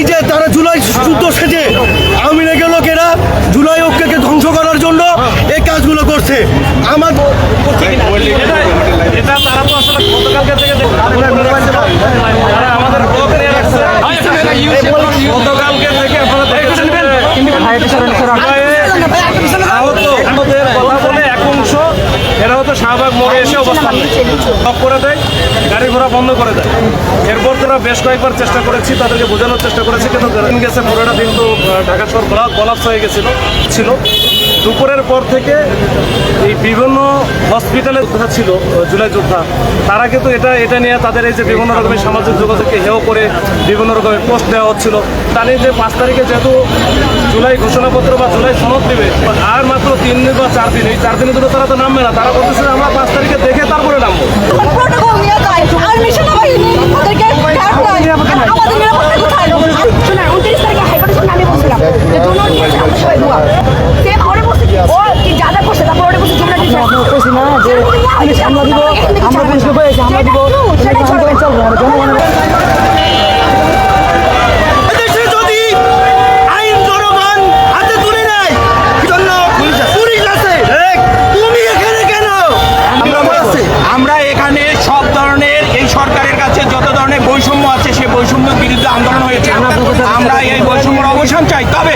নিজে তারা জুলাই যুদ্ধ সেজে আওয়ামী লীগের লোকেরা জুলাই ঐক্যকে ধ্বংস করার জন্য এই কাজগুলো করছে আমার আমাদের শাহবাগ মোড়ে এসে অবস্থান ব্লক করে দেয় গাড়ি ঘোড়া বন্ধ করে দেয়। এরপর তারা বেশ কয়েকবার চেষ্টা করেছি তাদেরকে বোঝানোর চেষ্টা করেছি কিন্তু দিন গেছে পুরোটা দিন তো ঢাকা শহর কলাপস হয়ে গেছিল ছিল। দুপুরের পর থেকে এই বিভিন্ন হসপিটালে যোদ্ধা ছিল জুলাই যোদ্ধা। তারা কিন্তু এটা এটা নিয়ে তাদের এই যে বিভিন্ন রকমের সামাজিক যোগাযোগকে হেয় করে বিভিন্ন রকমের পোস্ট দেওয়া হচ্ছিল। জানি যে পাঁচ তারিখে যেহেতু জুলাই ঘোষণাপত্র বা জুলাই সনদ দিবে আর তিন দিন বা চার দিন এই চার দিনের জন্য তারা তো নামবে না। তারা বলতেছে আমরা পাঁচ তারিখে দেখে তারপরে নামবো। প্রোটোকল নিয়ে। যায় আর্মি আছে সেই বৈষম্যের বিরুদ্ধে আন্দোলন হয়েছে। আমরা এই বৈষম্যের অবসান চাই। তবে